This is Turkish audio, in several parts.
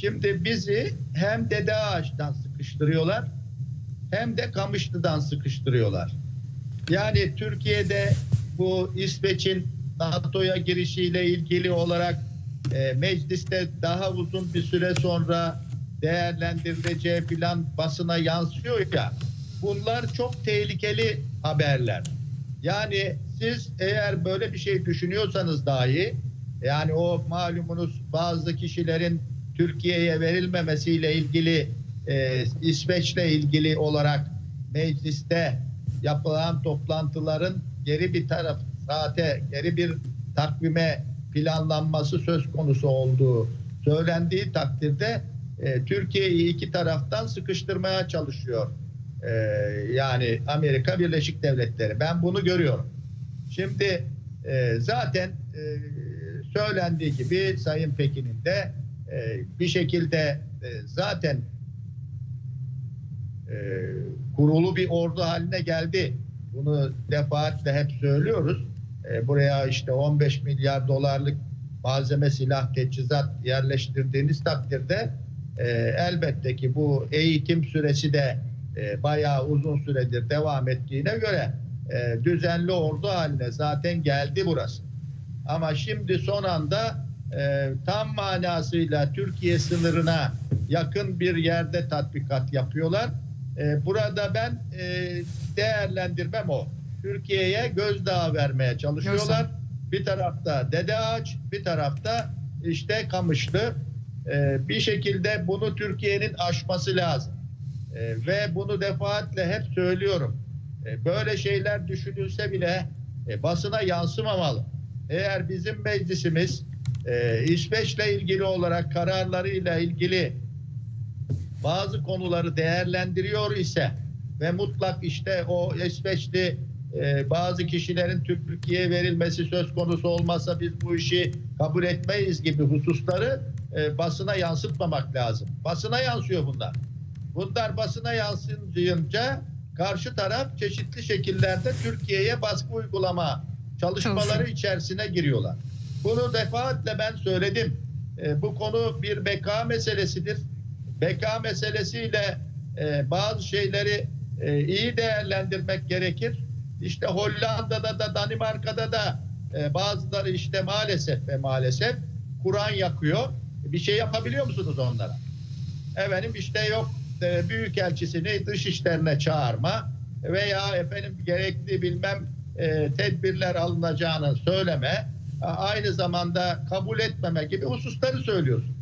Şimdi bizi hem Dede Ağaç'tan sıkıştırıyorlar hem de Kamışlı'dan sıkıştırıyorlar. Yani Türkiye'de bu İsveç'in NATO'ya girişiyle ilgili olarak e, mecliste daha uzun bir süre sonra değerlendirileceği plan basına yansıyor ya. Bunlar çok tehlikeli haberler. Yani siz eğer böyle bir şey düşünüyorsanız dahi yani o malumunuz bazı kişilerin Türkiye'ye verilmemesiyle ilgili e, İsveç'le ilgili olarak mecliste yapılan toplantıların geri bir taraf saate geri bir takvime planlanması söz konusu olduğu söylendiği takdirde e, Türkiye'yi iki taraftan sıkıştırmaya çalışıyor. E, yani Amerika Birleşik Devletleri. Ben bunu görüyorum. Şimdi e, zaten e, söylendiği gibi Sayın Pekin'in de bir şekilde e, zaten e, kurulu bir ordu haline geldi. Bunu defaatle hep söylüyoruz. E, buraya işte 15 milyar dolarlık malzeme, silah, teçhizat yerleştirdiğiniz takdirde elbette ki bu eğitim süresi de bayağı uzun süredir devam ettiğine göre düzenli ordu haline zaten geldi burası. Ama şimdi son anda e, tam manasıyla Türkiye sınırına yakın bir yerde tatbikat yapıyorlar. E, burada ben e, değerlendirmem o. Türkiye'ye gözdağı vermeye çalışıyorlar. Bir tarafta Dede Ağaç, bir tarafta işte Kamışlı. E, bir şekilde bunu Türkiye'nin aşması lazım. E, ve bunu defaatle hep söylüyorum. E, böyle şeyler düşünülse bile e, basına yansımamalı. Eğer bizim meclisimiz e, İsveç'le ilgili olarak kararlarıyla ilgili bazı konuları değerlendiriyor ise ve mutlak işte o İsveçli e, bazı kişilerin Türkiye'ye verilmesi söz konusu olmasa biz bu işi kabul etmeyiz gibi hususları e, basına yansıtmamak lazım. Basına yansıyor bunlar. Bunlar basına yansıyınca karşı taraf çeşitli şekillerde Türkiye'ye baskı uygulama çalışmaları içerisine giriyorlar. Bunu defaatle ben söyledim. E, bu konu bir beka meselesidir. Beka meselesiyle e, bazı şeyleri e, iyi değerlendirmek gerekir. İşte Hollanda'da da Danimarka'da da e, bazıları işte maalesef ve maalesef Kur'an yakıyor. Bir şey yapabiliyor musunuz onlara? Efendim işte yok e, büyükelçisini dış işlerine çağırma veya efendim gerekli bilmem e, tedbirler alınacağını söyleme aynı zamanda kabul etmeme gibi hususları söylüyorsun.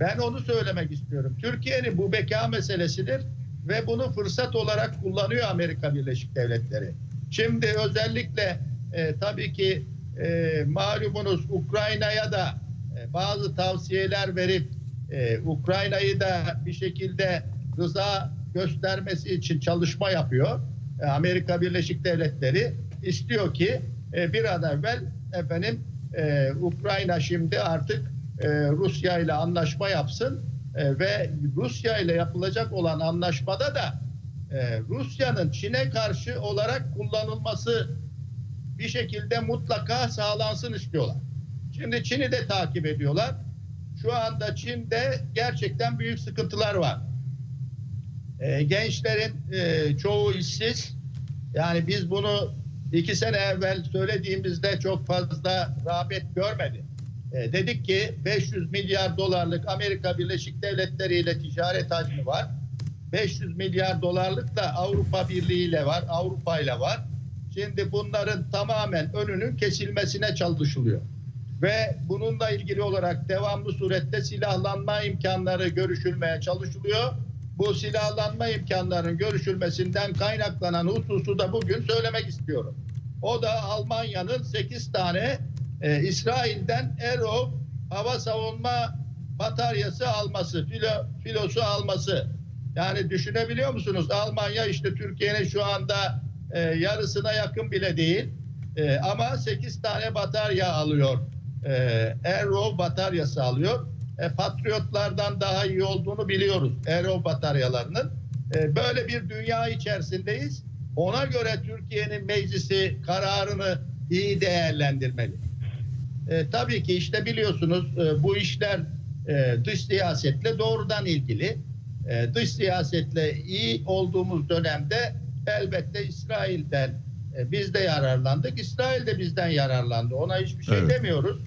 Ben onu söylemek istiyorum. Türkiye'nin bu beka meselesidir ve bunu fırsat olarak kullanıyor Amerika Birleşik Devletleri. Şimdi özellikle e, tabii ki e, malumunuz Ukrayna'ya da e, bazı tavsiyeler verip e, Ukrayna'yı da bir şekilde rıza göstermesi için çalışma yapıyor. E, Amerika Birleşik Devletleri istiyor ki e, bir an evvel efendim e, Ukrayna şimdi artık e, Rusya ile anlaşma yapsın E, ve Rusya ile yapılacak olan anlaşmada da e, Rusya'nın Çin'e karşı olarak kullanılması bir şekilde mutlaka sağlansın istiyorlar. Şimdi Çin'i de takip ediyorlar. Şu anda Çin'de gerçekten büyük sıkıntılar var. E, gençlerin e, çoğu işsiz. Yani biz bunu iki sene evvel söylediğimizde çok fazla rağbet görmedi. E, dedik ki 500 milyar dolarlık Amerika Birleşik Devletleri ile ticaret hacmi var. 500 milyar dolarlık da Avrupa Birliği ile var, Avrupa ile var. Şimdi bunların tamamen önünün kesilmesine çalışılıyor. Ve bununla ilgili olarak devamlı surette silahlanma imkanları görüşülmeye çalışılıyor. Bu silahlanma imkanlarının görüşülmesinden kaynaklanan hususu da bugün söylemek istiyorum. O da Almanya'nın 8 tane e, İsrail'den Arrow hava savunma bataryası alması, filo, filosu alması. Yani düşünebiliyor musunuz? Almanya işte Türkiye'nin şu anda e, yarısına yakın bile değil. E, ama 8 tane batarya alıyor. E, Arrow bataryası alıyor. E, Patriotlardan daha iyi olduğunu biliyoruz. Arrow bataryalarının. E, böyle bir dünya içerisindeyiz. Ona göre Türkiye'nin meclisi kararını iyi değerlendirmeli. E, tabii ki işte biliyorsunuz e, bu işler e, dış siyasetle doğrudan ilgili. E, dış siyasetle iyi olduğumuz dönemde elbette İsrail'den e, biz de yararlandık. İsrail de bizden yararlandı. Ona hiçbir şey Evet. demiyoruz.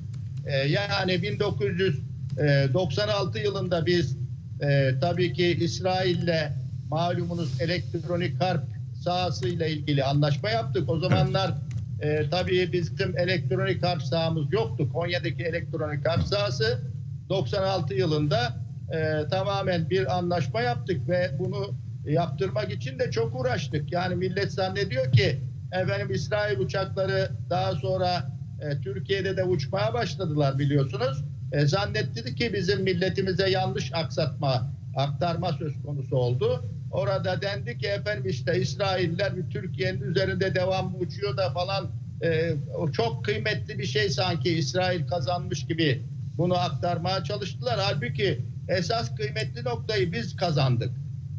E, yani 1996 yılında biz e, tabii ki İsrail'le malumunuz elektronik harp sahasıyla ilgili anlaşma yaptık. O zamanlar e, tabii bizim elektronik harp sahamız yoktu. Konya'daki elektronik harp sahası 96 yılında e, tamamen bir anlaşma yaptık ve bunu yaptırmak için de çok uğraştık. Yani millet zannediyor ki efendim İsrail uçakları daha sonra e, Türkiye'de de uçmaya başladılar biliyorsunuz. E, zannetti ki bizim milletimize yanlış aksatma, aktarma söz konusu oldu. Orada dendi ki efendim işte İsrailler bir Türkiye'nin üzerinde devamlı uçuyor da falan e, çok kıymetli bir şey sanki İsrail kazanmış gibi bunu aktarmaya çalıştılar. Halbuki esas kıymetli noktayı biz kazandık.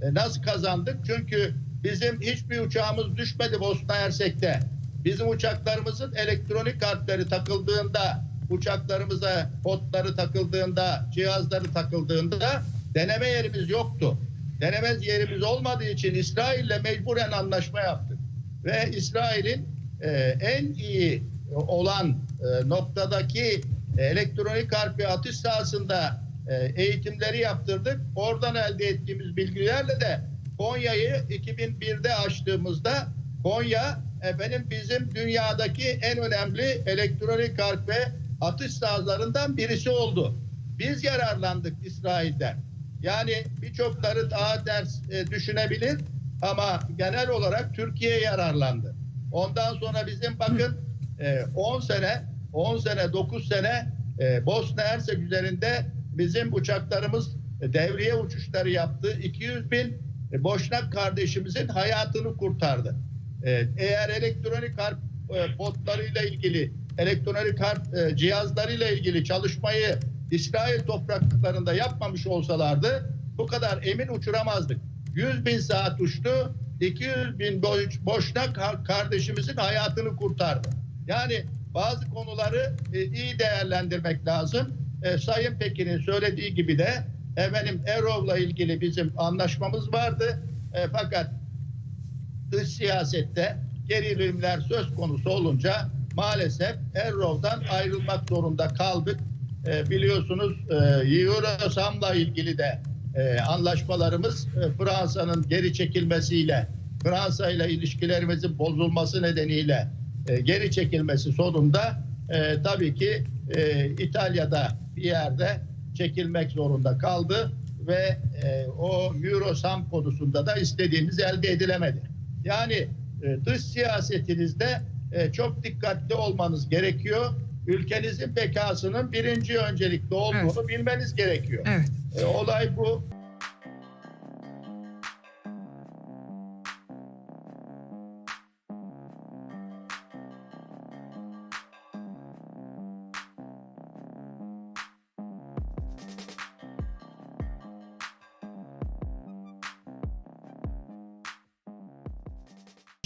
E, nasıl kazandık? Çünkü bizim hiçbir uçağımız düşmedi Bosna Hersek'te. Bizim uçaklarımızın elektronik kartları takıldığında, uçaklarımıza botları takıldığında, cihazları takıldığında deneme yerimiz yoktu. Deneme yerimiz olmadığı için İsrail'le mecburen anlaşma yaptık. Ve İsrail'in e, en iyi olan e, noktadaki elektronik harp atış sahasında e, eğitimleri yaptırdık. Oradan elde ettiğimiz bilgilerle de Konya'yı 2001'de açtığımızda Konya efendim bizim dünyadaki en önemli elektronik harp ve atış sahalarından birisi oldu. Biz yararlandık İsrail'den. Yani birçokları daha ters e, düşünebilir ama genel olarak Türkiye yararlandı. Ondan sonra bizim bakın e, 10 sene 10 sene 9 sene e, Bosna Hersek üzerinde bizim uçaklarımız e, devriye uçuşları yaptı. 200 bin e, Boşnak kardeşimizin hayatını kurtardı. E, eğer elektronik harp e, botlarıyla ilgili elektronik harp e, cihazlarıyla ilgili çalışmayı İsrail topraklarında yapmamış olsalardı bu kadar emin uçuramazdık. 100 bin saat uçtu, 200 bin boş, boşnak kardeşimizin hayatını kurtardı. Yani bazı konuları e, iyi değerlendirmek lazım. E, Sayın Pekin'in söylediği gibi de efendim Erov'la ilgili bizim anlaşmamız vardı. E, fakat dış siyasette gerilimler söz konusu olunca maalesef Errov'dan ayrılmak zorunda kaldık. E, biliyorsunuz e, Eurosam'la ilgili de e, anlaşmalarımız e, Fransa'nın geri çekilmesiyle Fransa ile ilişkilerimizin bozulması nedeniyle e, geri çekilmesi sonunda e, tabii ki e, İtalya'da bir yerde çekilmek zorunda kaldı ve e, o Eurosam konusunda da istediğimiz elde edilemedi. Yani e, dış siyasetinizde e, çok dikkatli olmanız gerekiyor. Ülkenizin bekasının birinci öncelikli olduğunu bilmeniz gerekiyor. Evet. E, olay bu.